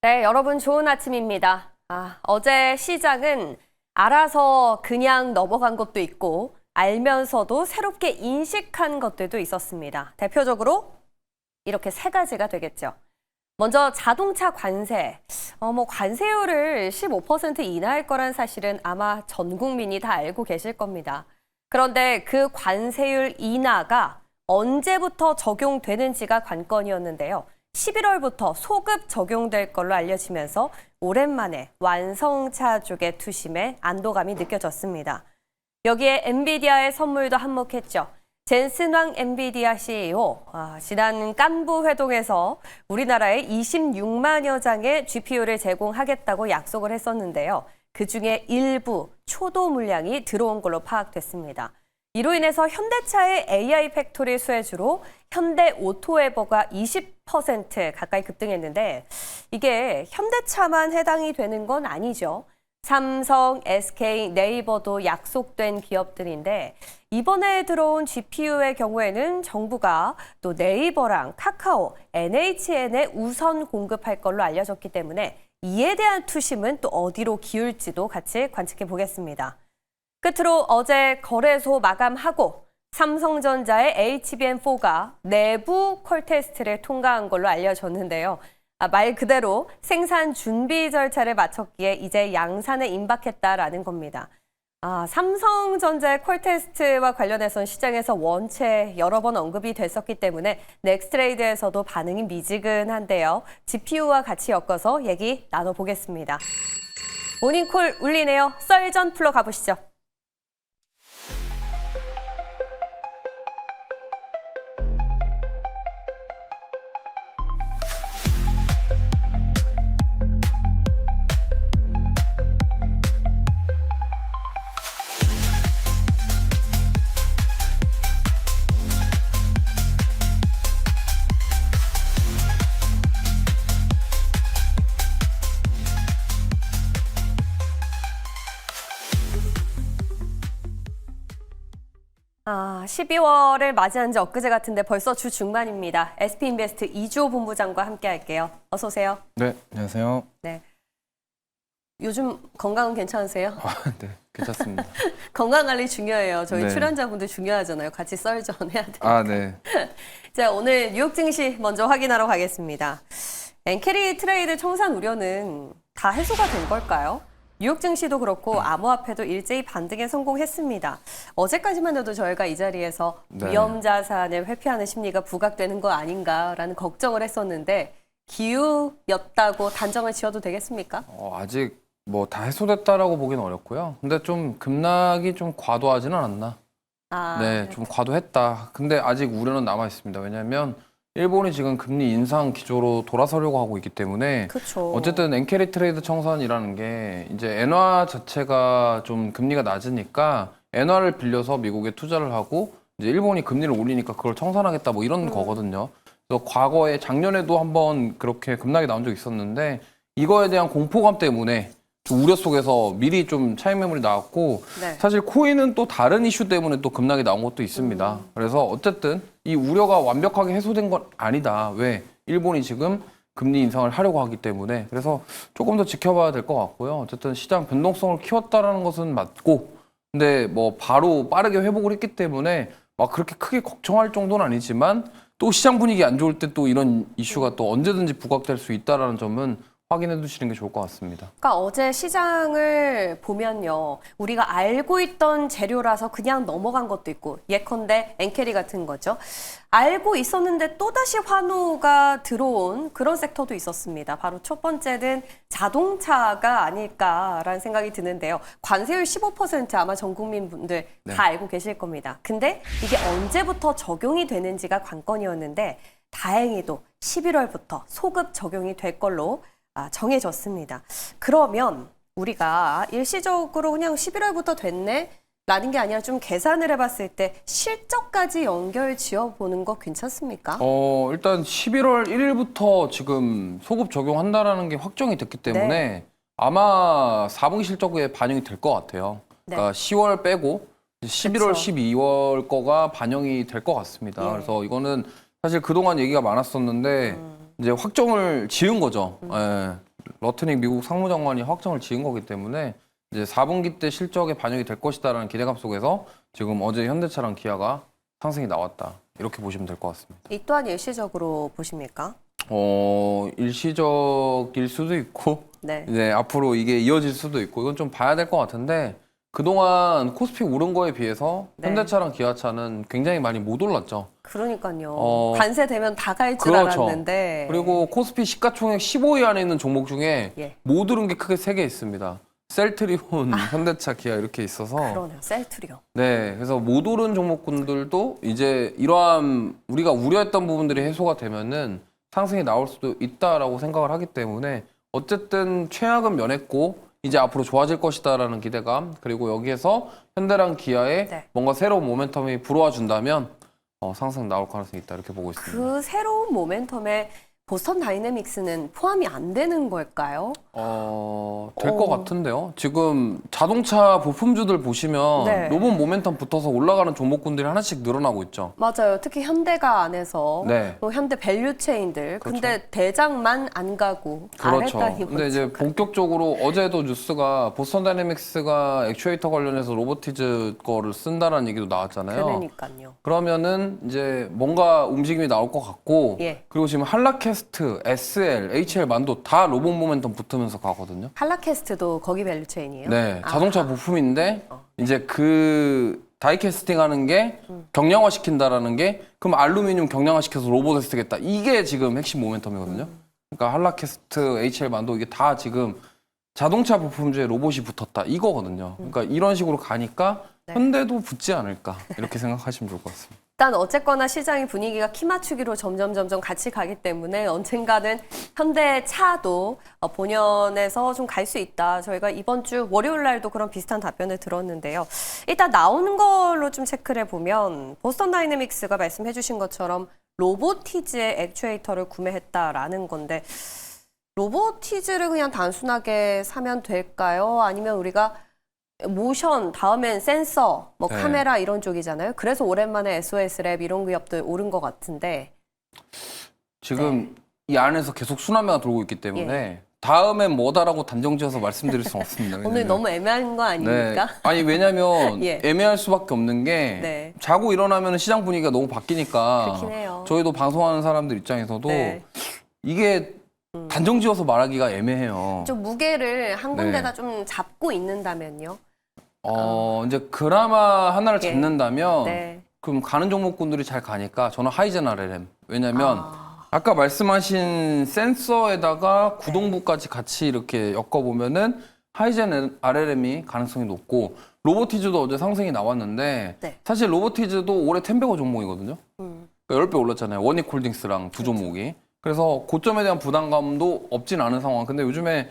네, 여러분 좋은 아침입니다. 아, 어제 시장은 알아서 그냥 넘어간 것도 있고 알면서도 새롭게 인식한 것들도 있었습니다. 대표적으로 이렇게 세 가지가 되겠죠. 먼저 자동차 관세. 어, 뭐 관세율을 15% 인하할 거란 사실은 아마 전 국민이 다 알고 계실 겁니다. 그런데 그 관세율 인하가 언제부터 적용되는지가 관건이었는데요. 11월부터 소급 적용될 걸로 알려지면서 오랜만에 완성차 쪽의 투심에 안도감이 느껴졌습니다. 여기에 엔비디아의 선물도 한몫했죠. 젠슨왕 엔비디아 CEO 아, 지난 깐부 회동에서 우리나라에 26만여 장의 GPU를 제공하겠다고 약속을 했었는데요. 그 중에 일부 초도 물량이 들어온 걸로 파악됐습니다. 이로 인해서 현대차의 AI 팩토리 수혜주로 현대 오토에버가 20% 가까이 급등했는데 이게 현대차만 해당이 되는 건 아니죠. 삼성, SK, 네이버도 약속된 기업들인데 이번에 들어온 GPU의 경우에는 정부가 또 네이버랑 카카오, NHN에 우선 공급할 걸로 알려졌기 때문에 이에 대한 투심은 또 어디로 기울지도 같이 관측해 보겠습니다. 끝으로 어제 거래소 마감하고 삼성전자의 HBM4가 내부 콜 테스트를 통과한 걸로 알려졌는데요. 아, 말 그대로 생산 준비 절차를 마쳤기에 이제 양산에 임박했다라는 겁니다. 아, 삼성전자의 콜 테스트와 관련해선 시장에서 원체 여러 번 언급이 됐었기 때문에 넥스트레이드에서도 반응이 미지근한데요. GPU와 같이 엮어서 얘기 나눠보겠습니다. 모닝콜 울리네요. 썰전 풀러 가보시죠. 12월을 맞이한 지 엊그제 같은데 벌써 주 중반입니다. SP인베스트 이주호 본부장과 함께 할게요. 어서 오세요. 네, 안녕하세요. 네. 요즘 건강은 괜찮으세요? 아, 네, 괜찮습니다. 건강 관리 중요해요. 저희 네. 출연자분들 중요하잖아요. 같이 썰전 해야 돼. 아, 네. 자, 오늘 뉴욕 증시 먼저 확인하러 가겠습니다. 엔캐리 트레이드 청산 우려는 다 해소가 된 걸까요? 뉴욕 증시도 그렇고 암호화폐도 일제히 반등에 성공했습니다. 어제까지만 해도 저희가 이 자리에서 네. 위험 자산을 회피하는 심리가 부각되는 거 아닌가라는 걱정을 했었는데 기우였다고 단정을 지어도 되겠습니까? 어, 아직 뭐 다 해소됐다라고 보기는 어렵고요. 근데 좀 급락이 좀 과도하지는 않았나. 아, 네, 좀 과도했다. 근데 아직 우려는 남아 있습니다. 왜냐하면 일본이 지금 금리 인상 기조로 돌아서려고 하고 있기 때문에 그렇죠. 어쨌든 엔캐리 트레이드 청산이라는 게 이제 엔화 자체가 좀 금리가 낮으니까 엔화를 빌려서 미국에 투자를 하고 이제 일본이 금리를 올리니까 그걸 청산하겠다 뭐 이런 거거든요. 그래서 과거에 작년에도 한번 그렇게 급락이 나온 적이 있었는데 이거에 대한 공포감 때문에 좀 우려 속에서 미리 좀 차익 매물이 나왔고 네. 사실 코인은 또 다른 이슈 때문에 또 급락이 나온 것도 있습니다. 그래서 어쨌든 이 우려가 완벽하게 해소된 건 아니다. 왜? 일본이 지금 금리 인상을 하려고 하기 때문에 그래서 조금 더 지켜봐야 될 것 같고요. 어쨌든 시장 변동성을 키웠다라는 것은 맞고 근데 뭐 바로 빠르게 회복을 했기 때문에 막 그렇게 크게 걱정할 정도는 아니지만 또 시장 분위기 안 좋을 때 또 이런 이슈가 또 언제든지 부각될 수 있다라는 점은 확인해 두시는 게 좋을 것 같습니다. 그러니까 어제 시장을 보면요. 우리가 알고 있던 재료라서 그냥 넘어간 것도 있고 예컨대 엔캐리 같은 거죠. 알고 있었는데 또다시 환호가 들어온 그런 섹터도 있었습니다. 바로 첫 번째는 자동차가 아닐까라는 생각이 드는데요. 관세율 15% 아마 전 국민분들 네. 다 알고 계실 겁니다. 근데 이게 언제부터 적용이 되는지가 관건이었는데 다행히도 11월부터 소급 적용이 될 걸로 아, 정해졌습니다. 그러면 우리가 일시적으로 그냥 11월부터 됐네? 라는 게 아니라 좀 계산을 해봤을 때 실적까지 연결 지어보는 거 괜찮습니까? 어, 일단 11월 1일부터 지금 소급 적용한다라는 게 확정이 됐기 때문에 아마 4분기 실적에 반영이 될 것 같아요. 그러니까 10월 빼고 11월, 그쵸. 12월 거가 반영이 될 것 같습니다. 예. 그래서 이거는 사실 그동안 얘기가 많았었는데 이제 확정을 지은 거죠. 예. 러트닉 미국 상무장관이 확정을 지은 거기 때문에 이제 4분기 때 실적에 반영이 될 것이다라는 기대감 속에서 지금 어제 현대차랑 기아가 상승이 나왔다 이렇게 보시면 될 것 같습니다. 이 또한 일시적으로 보십니까? 어 일시적일 수도 있고 네. 이제 앞으로 이게 이어질 수도 있고 이건 좀 봐야 될 것 같은데 그동안 코스피 오른 거에 비해서 네. 현대차랑 기아차는 굉장히 많이 못 올랐죠. 그러니까요. 어, 관세 되면 다 갈줄 그렇죠. 알았는데. 그리고 코스피 시가총액 15위 안에 있는 종목 중에 예. 못 오른 게 크게 세 개 있습니다. 셀트리온, 현대차, 기아 이렇게 있어서 아. 그러네요. 셀트리온. 네, 그래서 못 오른 종목군들도 이제 이러한 우리가 우려했던 부분들이 해소가 되면은 상승이 나올 수도 있다라고 생각을 하기 때문에 어쨌든 최악은 면했고 이제 앞으로 좋아질 것이다라는 기대감 그리고 여기에서 현대랑 기아의 네. 뭔가 새로운 모멘텀이 불어와 준다면 어, 상승 나올 가능성이 있다 이렇게 보고 있습니다. 그 새로운 모멘텀에 보스턴 다이내믹스는 포함이 안 되는 걸까요? 어, 될 어. 것 같은데요. 지금 자동차 부품주들 보시면 네. 로봇 모멘텀 붙어서 올라가는 종목군들이 하나씩 늘어나고 있죠. 맞아요. 특히 현대가 안에서 네. 또 현대 밸류 체인들. 근데 대장만 안 가고 그렇죠. 아래까지 근데 이제 본격적으로 어제도 뉴스가 보스턴 다이내믹스가 액추에이터 관련해서 로보티즈 거를 쓴다라는 얘기도 나왔잖아요. 그러니까요. 그러면은 이제 뭔가 움직임이 나올 것 같고 예. 그리고 지금 한 라캐스트, SL, HL 만도 다 로봇 모멘텀 붙으면서 가거든요. 할라캐스트도 거기 밸류 체인이에요? 네, 아, 자동차 부품인데 어. 이제 그 다이캐스팅 하는 게 음. 경량화 시킨다라는 게 그럼 알루미늄 경량화 시켜서 로봇에 쓰겠다. 이게 지금 핵심 모멘텀이거든요. 음. 그러니까 한라캐스트, HL 만도 이게 다 지금 자동차 부품주에 로봇이 붙었다. 이거거든요. 그러니까 이런 식으로 가니까 음. 네. 현대도 붙지 않을까. 이렇게 생각하시면 좋을 것 같습니다. 일단 어쨌거나 시장의 분위기가 키 맞추기로 점점 점점 같이 가기 때문에 언젠가는 현대 차도 어, 본연에서 좀 갈 수 있다. 저희가 이번 주 월요일 날도 그런 비슷한 답변을 들었는데요. 일단 나오는 걸로 좀 체크를 해보면 보스턴 다이내믹스가 말씀해 주신 것처럼 로보티즈의 액추에이터를 구매했다라는 건데 로보티즈를 그냥 단순하게 사면 될까요? 아니면 우리가 모션 다음엔 센서, 뭐 네. 카메라 이런 쪽이잖아요. 그래서 오랜만에 SOS 랩 이런 기업들 오른 것 같은데 지금 이 안에서 계속 수남매가 돌고 있기 때문에 예. 다음엔 뭐다라고 단정지어서 말씀드릴 수는 없습니다. 오늘 왜냐면- 너무 애매한 거 네. 아닙니까? 아니 왜냐면 예. 애매할 수밖에 없는 게 네. 자고 일어나면 시장 분위기가 너무 바뀌니까 그렇긴 해요. 저희도 방송하는 사람들 입장에서도 네. 음. 이게 단정지어서 말하기가 애매해요. 좀 무게를 한 네. 군데다 좀 잡고 있는다면요. 어 이제 그나마 하나를 예. 잡는다면 네. 그럼 가는 종목군들이 잘 가니까 저는 하이젠 RLM 왜냐면 아, 아까 말씀하신 센서에다가 구동부까지 같이 이렇게 엮어보면은 하이젠 RLM이 가능성이 높고 로보티즈도 어제 상승이 나왔는데 네. 사실 로보티즈도 올해 텐베거 종목이거든요. 음, 그러니까 10배 올랐잖아요. 원익홀딩스랑 두 종목이. 그래서 고점에 대한 부담감도 없진 않은 상황. 근데 요즘에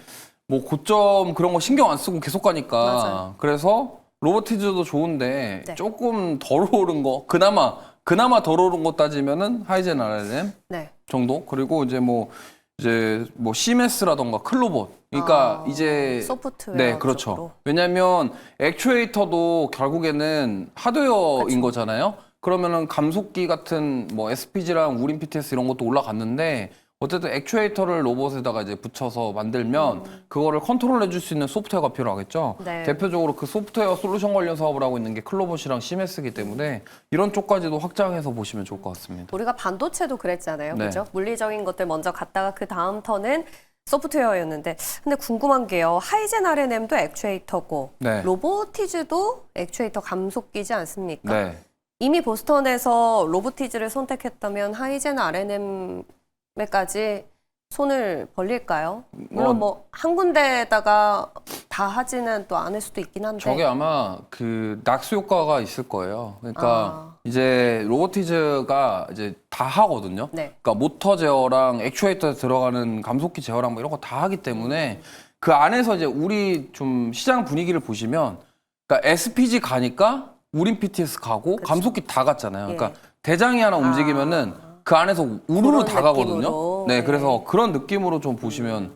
뭐 고점 그런 거 신경 안 쓰고 계속 가니까 맞아요. 그래서 로보티즈도 좋은데 네. 조금 덜 오른 거 그나마 그나마 덜 오른 거 따지면은 하이젠 RLM 네. 정도 그리고 이제 뭐 이제 뭐 CMS라던가 클로봇 그러니까 아, 이제 소프트웨어 네 그렇죠 쪽으로. 왜냐하면 액추에이터도 결국에는 하드웨어인 그렇죠. 거잖아요 그러면은 감속기 같은 뭐 SPG랑 우린 PTS 이런 것도 올라갔는데 어쨌든 액추에이터를 로봇에다가 이제 붙여서 만들면 그거를 컨트롤 해 줄 수 있는 소프트웨어가 필요하겠죠. 음. 네. 대표적으로 그 소프트웨어 솔루션 관련 사업을 하고 있는 게 클로봇이랑 CMS이기 때문에 이런 쪽까지도 확장해서 보시면 좋을 것 같습니다. 우리가 반도체도 그랬잖아요. 네. 그죠? 물리적인 것들 먼저 갔다가 그 다음 턴은 소프트웨어였는데 근데 궁금한 게요. 하이젠 RNM도 액추에이터고 네. 로보티즈도 액추에이터 감속기지 않습니까? 네. 이미 보스턴에서 로보티즈를 선택했다면 하이젠 RNM 에까지 손을 벌릴까요? 물론 뭐 한 군데에다가 다 하지는 또 않을 수도 있긴 한데. 저게 아마 그 낙수 효과가 있을 거예요. 그러니까 아. 이제 로보티즈가 이제 다 하거든요. 네. 그러니까 모터 제어랑 액추에이터에 들어가는 감속기 제어랑 뭐 이런 거 다 하기 때문에 그 안에서 이제 우리 좀 시장 분위기를 보시면 그러니까 SPG 가니까 우린 PTS 가고 감속기 다 갔잖아요. 그러니까 대장이 하나 움직이면은 그 안에서 우르르 그런 다 가거든요. 느낌으로. 네, 네. 그래서 그런 느낌으로 좀 보시면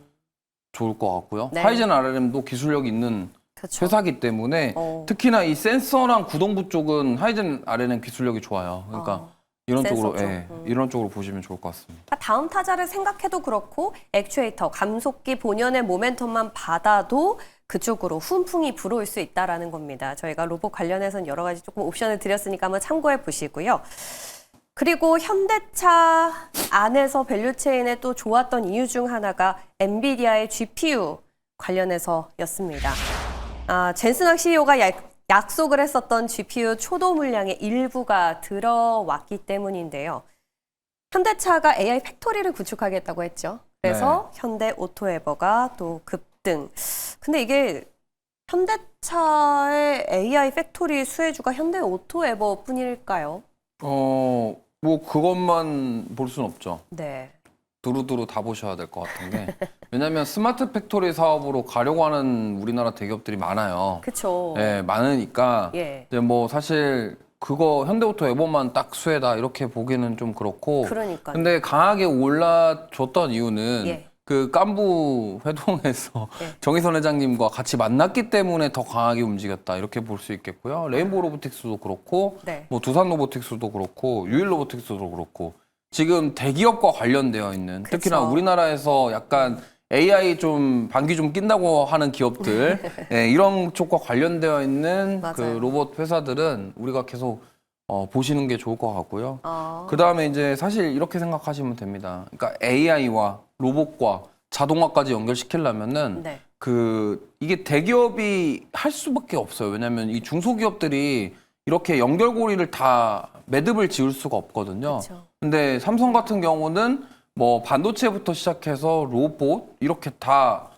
좋을 것 같고요. 네. 하이젠 RLM도 기술력이 있는 그렇죠. 회사기 때문에 어. 특히나 이 센서랑 구동부 쪽은 하이젠 RLM 기술력이 좋아요. 그러니까 어. 이런 쪽으로. 예, 음. 이런 쪽으로 보시면 좋을 것 같습니다. 그러니까 다음 타자를 생각해도 그렇고 액추에이터, 감속기 본연의 모멘텀만 받아도 그쪽으로 훈풍이 불어올 수 있다라는 겁니다. 저희가 로봇 관련해서는 여러 가지 조금 옵션을 드렸으니까 한번 참고해 보시고요. 그리고 현대차 안에서 밸류체인에 또 좋았던 이유 중 하나가 엔비디아의 GPU 관련해서였습니다. 아, 젠슨학 CEO가 약, 약속을 했었던 GPU 초도 물량의 일부가 들어왔기 때문인데요. 현대차가 AI 팩토리를 구축하겠다고 했죠. 그래서 현대 오토에버가 또 급등. 근데 이게 현대차의 AI 팩토리 수혜주가 현대 오토에버 뿐일까요? 어, 뭐 그것만 볼 수는 없죠. 네. 두루두루 다 보셔야 될 것 같은 게 왜냐하면 스마트 팩토리 사업으로 가려고 하는 우리나라 대기업들이 많아요. 그쵸. 예, 많으니까 예. 이제 뭐 사실 그거 현대오토 에버만 딱 수혜다 이렇게 보기는 좀 그렇고 그러니까. 근데 강하게 올라줬던 이유는 예. 그 깐부 회동에서 예. 정의선 회장님과 같이 만났기 때문에 더 강하게 움직였다 이렇게 볼 수 있겠고요. 레인보우 로보틱스도 그렇고 네. 뭐 두산 로보틱스도 그렇고 유일 로보틱스도 그렇고 지금 대기업과 관련되어 있는 그쵸. 특히나 우리나라에서 약간 AI 좀 방귀 좀 낀다고 하는 기업들 예, 이런 쪽과 관련되어 있는 그 맞아요. 로봇 회사들은 우리가 계속 어, 보시는 게 좋을 것 같고요. 어, 그 다음에 이제 사실 이렇게 생각하시면 됩니다. 그러니까 AI와 로봇과 자동화까지 연결시키려면은 네. 그 이게 대기업이 할 수밖에 없어요. 왜냐하면 이 중소기업들이 이렇게 연결고리를 다 매듭을 지을 수가 없거든요. 그렇죠. 근데 삼성 같은 경우는 뭐 반도체부터 시작해서 로봇 이렇게 다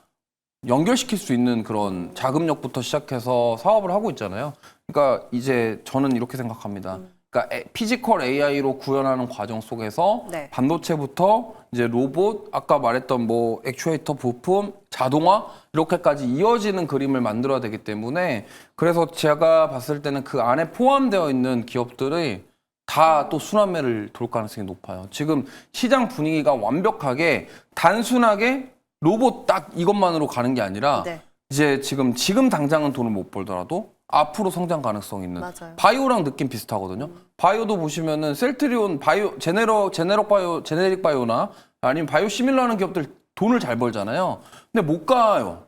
연결시킬 수 있는 그런 자금력부터 시작해서 사업을 하고 있잖아요. 그러니까 이제 저는 이렇게 생각합니다. 그러니까 에- 피지컬 AI로 구현하는 과정 속에서 네. 반도체부터 이제 로봇, 아까 말했던 뭐 액추에이터 부품, 자동화 이렇게까지 이어지는 그림을 만들어야 되기 때문에 그래서 제가 봤을 때는 그 안에 포함되어 있는 기업들이 다또 순환매를 돌 가능성이 높아요. 지금 시장 분위기가 완벽하게 단순하게 로봇 딱 이것만으로 가는 게 아니라 네. 이제 지금 지금 당장은 돈을 못 벌더라도 앞으로 성장 가능성 있는 맞아요. 바이오랑 느낌 비슷하거든요. 바이오도 보시면은 셀트리온 바이오 제네러 제네럭 바이오 제네릭 바이오나 아니면 바이오 시밀러하는 기업들 돈을 잘 벌잖아요. 근데 못 가요.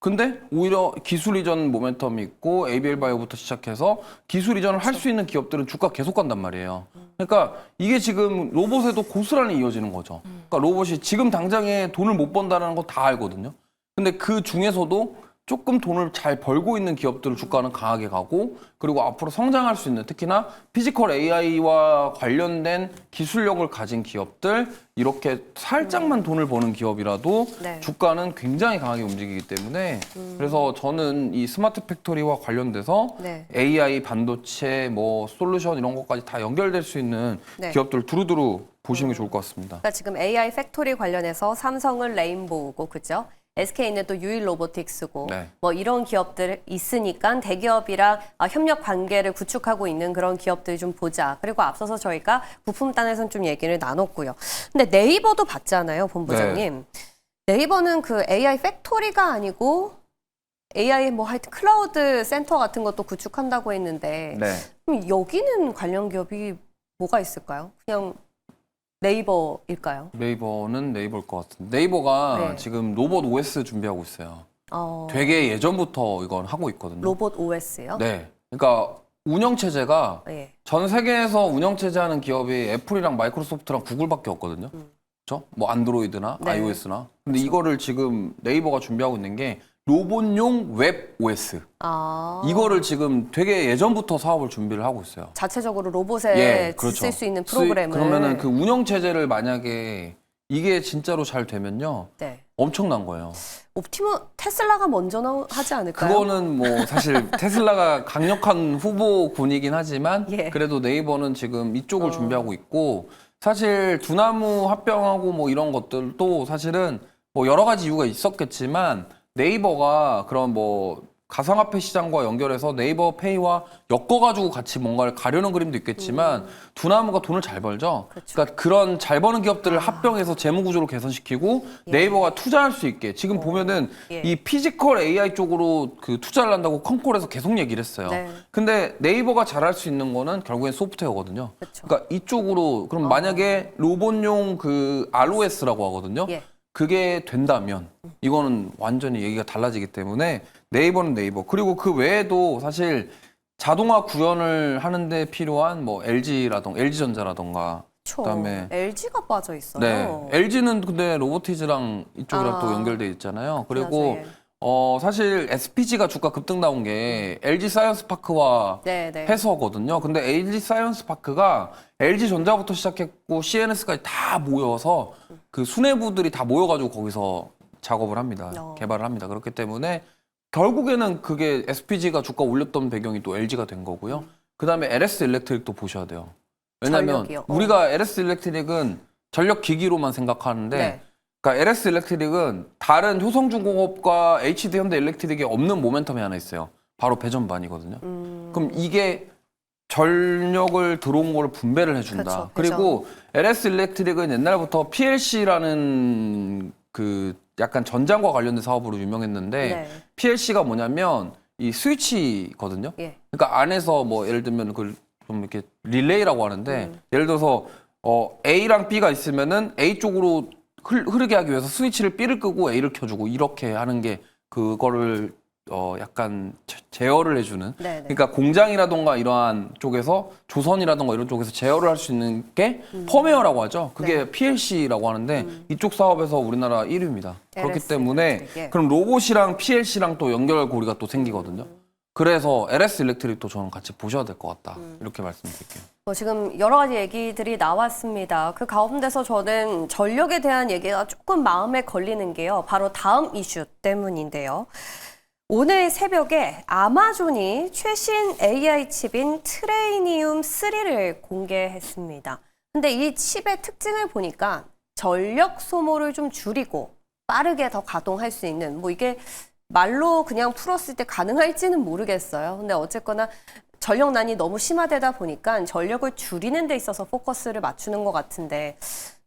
근데 오히려 기술 이전 모멘텀이 있고 ABL 바이오부터 시작해서 기술 이전을 할 수 있는 기업들은 주가 계속 간단 말이에요. 그러니까 이게 지금 로봇에도 고스란히 이어지는 거죠. 그러니까 로봇이 지금 당장에 돈을 못 번다는 거 다 알거든요. 근데 그 중에서도 조금 돈을 잘 벌고 있는 기업들 주가는 강하게 가고 그리고 앞으로 성장할 수 있는 특히나 피지컬 AI와 관련된 기술력을 가진 기업들 이렇게 살짝만 돈을 버는 기업이라도 네. 주가는 굉장히 강하게 움직이기 때문에 그래서 저는 이 스마트 팩토리와 관련돼서 네. AI 반도체 뭐 솔루션 이런 것까지 다 연결될 수 있는 네. 기업들 두루두루 보시는 게 좋을 것 같습니다. 그러니까 지금 AI 팩토리 관련해서 삼성은 레인보우고 그죠? SK는 또 유일 로보틱스고 네. 뭐 이런 기업들 있으니까 대기업이랑 아, 협력 관계를 구축하고 있는 그런 기업들 좀 보자. 그리고 앞서서 저희가 부품단에선 좀 얘기를 나눴고요. 근데 네이버도 봤잖아요, 본부장님. 네. 이버는 그 AI 팩토리가 아니고 AI 뭐 하여튼 클라우드 센터 같은 것도 구축한다고 했는데 네. 그럼 여기는 관련 기업이 뭐가 있을까요? 그냥 네이버일까요? 네이버는 네이버일 것 같은데 네이버가 네. 지금 로봇 OS 준비하고 있어요. 어, 되게 예전부터 이건 하고 있거든요. 로봇 OS요? 네. 그러니까 운영 체제가 예. 전 세계에서 운영 체제 하는 기업이 애플이랑 마이크로소프트랑 구글밖에 없거든요. 그렇죠? 뭐 안드로이드나 네. iOS나. 근데 이거를 지금 네이버가 준비하고 있는 게 로봇용 웹 OS. 아. 이거를 지금 되게 예전부터 사업을 준비를 하고 있어요. 자체적으로 로봇에 쓸수 있는 프로그램을 쓰- 그러면은 그 운영 체제를 만약에 이게 진짜로 잘 되면요. 네. 엄청난 거예요. 옵티머 테슬라가 먼저 나 하지 않을까요? 그거는 뭐 사실 테슬라가 강력한 후보군이긴 하지만 예. 그래도 네이버는 지금 이쪽을 어. 준비하고 있고 사실 두나무 합병하고 뭐 이런 것들도 사실은 뭐 여러 가지 이유가 있었겠지만 네이버가 그런 뭐 가상화폐 시장과 연결해서 네이버 페이와 엮어가지고 같이 뭔가를 가려는 그림도 있겠지만 두나무가 돈을 잘 벌죠. 음. 그렇죠. 아. 그러니까 그런 잘 버는 기업들을 합병해서 재무 구조를 개선시키고 네이버가 투자할 수 있게 지금 보면은 예. 이 피지컬 AI 쪽으로 그 투자를 한다고 컨콜에서 계속 얘기를 했어요. 네. 근데 네이버가 잘할 수 있는 거는 결국엔 소프트웨어거든요. 그렇죠. 그러니까 이쪽으로 그럼 만약에 로봇용 그 ROS라고 하거든요. 예. 그게 된다면 이거는 완전히 얘기가 달라지기 때문에 네이버는 네이버 그리고 그 외에도 사실 자동화 구현을 하는데 필요한 뭐 LG라던가 LG전자라던가 그렇죠. 그다음에 LG가 빠져 있어요. 네 LG는 근데 로보티즈랑 이쪽이랑 아. 또 연결돼 있잖아요. 그리고 맞아요. 어 사실 SPG가 주가 급등 나온 게 LG 사이언스 파크와 네, 네. 해서거든요. 근데 LG 사이언스 파크가 LG 전자부터 시작했고 CNS까지 다 모여서 그 수뇌부들이 다 모여가지고 거기서 작업을 합니다. 어. 개발을 합니다. 그렇기 때문에 결국에는 그게 SPG가 주가 올렸던 배경이 또 LG가 된 거고요. 그 다음에 LS 일렉트릭도 보셔야 돼요. 왜냐면 전력이요? 어. 우리가 LS 일렉트릭은 전력 기기로만 생각하는데 네. 그러니까 LS 일렉트릭은 다른 효성중공업과 HD 현대 일렉트릭에 없는 모멘텀이 하나 있어요. 바로 배전반이거든요. 음, 그럼 이게 전력을 들어온 거를 분배를 해준다. 그쵸, 그리고 LS 일렉트릭은 옛날부터 PLC라는 그 약간 전장과 관련된 사업으로 유명했는데 네. PLC가 뭐냐면 이 스위치거든요. 예. 그러니까 안에서 뭐 예를 들면 그 좀 이렇게 릴레이라고 하는데 음. 예를 들어서 어 A랑 B가 있으면은 A 쪽으로 흘, 흐르게 하기 위해서 스위치를 B를 끄고 A를 켜주고 이렇게 하는 게 그거를 어 약간 제- 제어를 해주는 네, 네. 그러니까 공장이라던가 이러한 쪽에서 조선이라던가 이런 쪽에서 제어를 할 수 있는 게 펌웨어라고 하죠. 그게 네. PLC라고 하는데 이쪽 사업에서 우리나라 1위입니다. 그렇기 때문에. 그럼 로봇이랑 PLC랑 또 연결고리가 또 생기거든요. 그래서 LS 일렉트릭도 저는 같이 보셔야 될 것 같다. 이렇게 말씀드릴게요. 뭐 지금 여러 가지 얘기들이 나왔습니다. 그 가운데서 저는 전력에 대한 얘기가 조금 마음에 걸리는 게요. 바로 다음 이슈 때문인데요. 오늘 새벽에 아마존이 최신 AI 칩인 트레이니움 3를 공개했습니다. 근데 이 칩의 특징을 보니까 전력 소모를 좀 줄이고 빠르게 더 가동할 수 있는 뭐 이게 말로 그냥 풀었을 때 가능할지는 모르겠어요. 근데 어쨌거나 전력난이 너무 심화되다 보니까 전력을 줄이는 데 있어서 포커스를 맞추는 것 같은데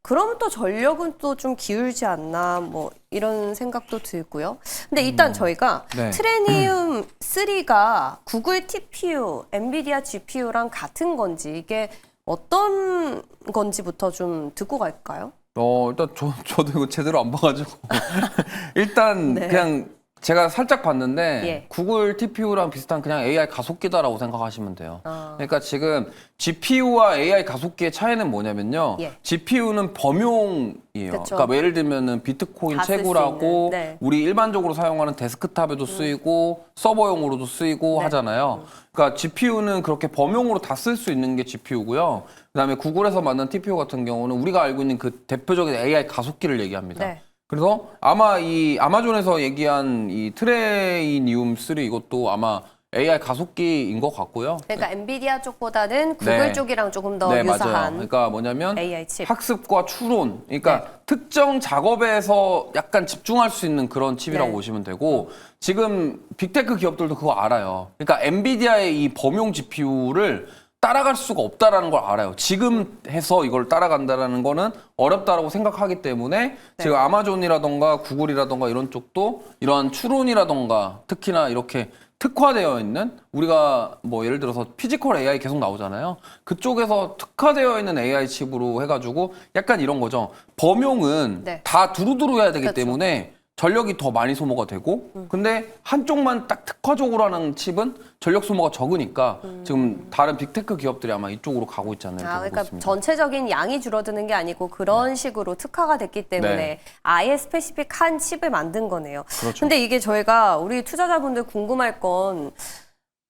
그럼 또 전력은 또 좀 기울지 않나 뭐 이런 생각도 들고요. 근데 일단 저희가 네. 트레니움 3가 구글 TPU, 엔비디아 GPU랑 같은 건지 이게 어떤 건지부터 좀 듣고 갈까요? 어 일단 저 저도 이거 제대로 안 봐가지고 일단 네. 그냥 제가 살짝 봤는데 예. 구글 TPU랑 비슷한 그냥 AI 가속기다라고 생각하시면 돼요. 아. 그러니까 지금 GPU와 AI 가속기의 차이는 뭐냐면요. 예. GPU는 범용이에요. 그쵸. 그러니까 뭐 예를 들면은 비트코인 채굴하고 네. 우리 일반적으로 사용하는 데스크탑에도 쓰이고 서버용으로도 쓰이고 네. 하잖아요. 그러니까 GPU는 그렇게 범용으로 다 쓸 수 있는 게 GPU고요. 그다음에 구글에서 만든 TPU 같은 경우는 우리가 알고 있는 그 대표적인 AI 가속기를 얘기합니다. 네. 그래서 아마 이 아마존에서 얘기한 이 트레이니움 3 이것도 아마 AI 가속기인 것 같고요. 그러니까 엔비디아 쪽보다는 구글 네. 쪽이랑 조금 더 네, 맞아요. 유사한 그러니까 뭐냐면 AI 칩. 학습과 추론. 그러니까 네. 특정 작업에서 약간 집중할 수 있는 그런 칩이라고 네. 보시면 되고 지금 빅테크 기업들도 그거 알아요. 그러니까 엔비디아의 이 범용 GPU를 따라갈 수가 없다라는 걸 알아요. 지금 해서 이걸 따라간다라는 거는 어렵다라고 생각하기 때문에 지금 아마존이라던가 구글이라던가 이런 쪽도 이러한 추론이라던가 특히나 이렇게 특화되어 있는 우리가 뭐 예를 들어서 피지컬 AI 계속 나오잖아요. 그쪽에서 특화되어 있는 AI 칩으로 해가지고 약간 이런 거죠. 범용은 네. 다 두루두루 해야 되기 그렇죠. 때문에 전력이 더 많이 소모가 되고 음. 근데 한쪽만 딱 특화적으로 하는 칩은 전력 소모가 적으니까 지금 다른 빅테크 기업들이 아마 이쪽으로 가고 있지 않나 이렇게 음. 아, 보고 그러니까 있습니다. 전체적인 양이 줄어드는 게 아니고 그런 식으로 특화가 됐기 때문에 네. 아예 스페시픽한 칩을 만든 거네요. 그렇죠. 근데 이게 저희가 우리 투자자분들 궁금할 건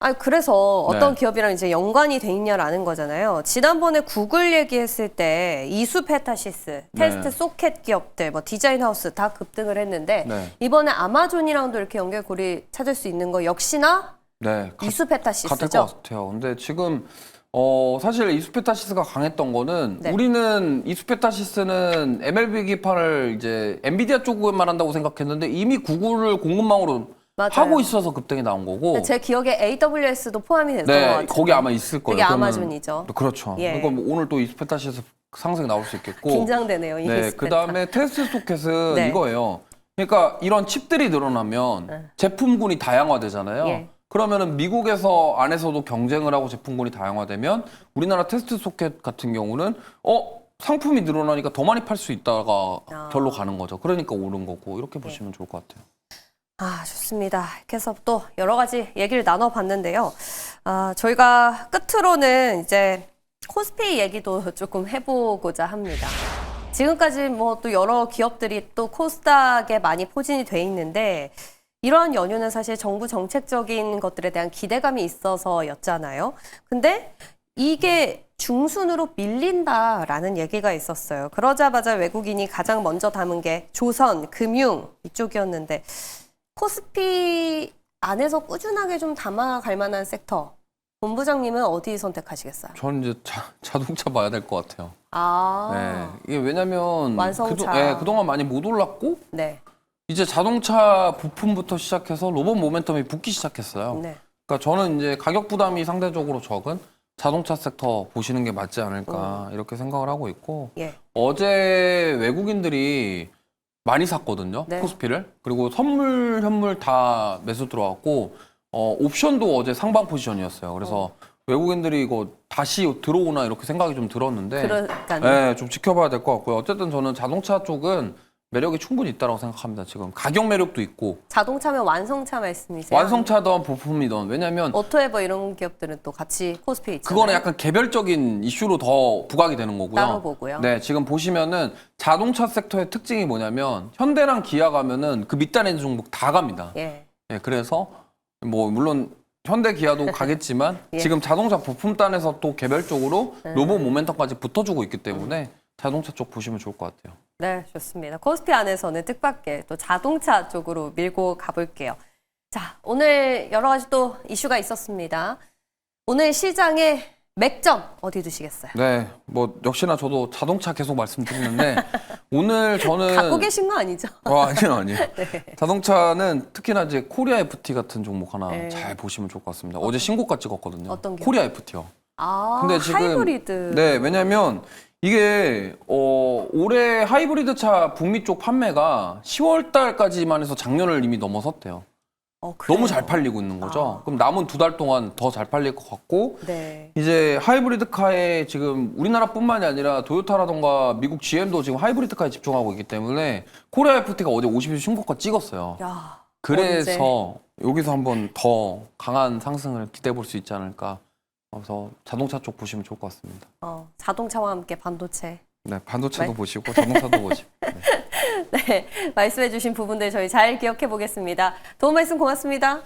아, 그래서 어떤 네. 기업이랑 이제 연관이 돼 있냐라는 거잖아요. 지난번에 구글 얘기했을 때 이수 페타시스, 테스트 네. 소켓 기업들, 뭐 디자인 하우스 다 급등을 했는데 네. 이번에 아마존이랑도 이렇게 연결고리 찾을 수 있는 거 역시나 네, 가- 이수 같을 페타시스죠. 것 같아요. 근데 지금 어 사실 이수페타시스가 강했던 거는 네. 우리는 이수페타시스는 MLB 기판을 이제 엔비디아 쪽에만 한다고 생각했는데 이미 구글을 공급망으로 맞아요. 하고 있어서 급등이 나온 거고. 제 기억에 AWS도 포함이 됐던 것 네, 같아요. 거기 아마 있을 거예요. 그게 그러면- 아마존이죠. 그렇죠. 예. 그러니까 뭐 오늘 또 이스페타시에서 상승이 나올 수 있겠고. 긴장되네요. 이 네, 그 다음에 테스트 소켓은 네. 이거예요. 그러니까 이런 칩들이 늘어나면 네. 제품군이 다양화되잖아요. 예. 그러면은 미국에서 안에서도 경쟁을 하고 제품군이 다양화되면 우리나라 테스트 소켓 같은 경우는 어 상품이 늘어나니까 더 많이 팔 수 있다가 아. 절로 가는 거죠. 그러니까 오른 거고 이렇게 보시면 좋을 것 같아요. 아, 좋습니다. 이렇게 해서 또 여러 가지 얘기를 나눠봤는데요. 아, 저희가 끝으로는 이제 코스피 얘기도 조금 해보고자 합니다. 지금까지 뭐 또 여러 기업들이 또 코스닥에 많이 포진이 돼 있는데 이러한 연휴는 사실 정부 정책적인 것들에 대한 기대감이 있어서였잖아요. 근데 이게 중순으로 밀린다라는 얘기가 있었어요. 그러자마자 외국인이 가장 먼저 담은 게 조선, 금융 이쪽이었는데 코스피 안에서 꾸준하게 좀 담아갈 만한 섹터. 본부장님은 어디 선택하시겠어요? 저는 이제 자, 자동차 봐야 될 것 같아요. 아, 네, 이게 왜냐면 완성차. 그동, 네, 그동안 많이 못 올랐고 네, 이제 자동차 부품부터 시작해서 로봇 모멘텀이 붙기 시작했어요. 네, 그러니까 저는 이제 가격 부담이 상대적으로 적은 자동차 섹터 보시는 게 맞지 않을까 음. 이렇게 생각을 하고 있고 예, 어제 외국인들이 많이 샀거든요 네. 코스피를. 그리고 선물 현물 다 매수 들어왔고 어, 옵션도 어제 상방 포지션이었어요. 그래서 외국인들이 이거 다시 들어오나 이렇게 생각이 좀 들었는데 그러니까 네, 좀 지켜봐야 될 것 같고요. 어쨌든 저는 자동차 쪽은 매력이 충분히 있다고 생각합니다 지금 가격 매력도 있고 자동차면 완성차 말씀이세요? 완성차든 부품이든 왜냐면 오토에버 이런 기업들은 또 같이 코스피에 있잖아요. 그거는 약간 개별적인 이슈로 더 부각이 되는 거고요. 따로 보고요. 네, 지금 보시면은 자동차 섹터의 특징이 뭐냐면 현대랑 기아 가면은 그 밑단에 있는 종목 다 갑니다. 예, 네, 그래서 뭐 물론 현대 기아도 가겠지만 예. 지금 자동차 부품단에서 또 개별적으로 네. 로봇 모멘텀까지 붙어주고 있기 때문에 자동차 쪽 보시면 좋을 것 같아요. 네, 좋습니다. 코스피 안에서는 뜻밖의 또 자동차 쪽으로 밀고 가볼게요. 자, 오늘 여러 가지 또 이슈가 있었습니다. 오늘 시장의 맥점 어디 두시겠어요? 네, 뭐 역시나 저도 자동차 계속 말씀드리는데 오늘 저는 갖고 계신 거 아니죠? 어, 아니요, 아니요. 자동차는 특히나 이제 코리아 FT 같은 종목 하나 네. 잘 보시면 좋을 것 같습니다. 어제 신고가 찍었거든요. 어떤 기업? 코리아 FT요. 아, 근데 지금- 하이브리드. 네, 왜냐면 이게 어, 올해 하이브리드 차 북미 쪽 판매가 10월 달까지만 해서 작년을 이미 넘어섰대요. 어, 그래요? 너무 잘 팔리고 있는 거죠. 아. 그럼 남은 두 달 동안 더 잘 팔릴 것 같고 네. 이제 하이브리드 카에 지금 우리나라뿐만이 아니라 도요타라던가 미국 GM도 지금 하이브리드 카에 집중하고 있기 때문에 코리아 FT가 어제 50일 신고가 찍었어요. 야, 그래서 여기서 한번 더 강한 상승을 기대해 볼 수 있지 않을까. 그래서 자동차 쪽 보시면 좋을 것 같습니다. 어, 자동차와 함께 반도체. 네, 반도체도 말- 보시고 자동차도 보시고. 네. 네, 말씀해주신 부분들 저희 잘 기억해 보겠습니다. 도움 말씀 고맙습니다.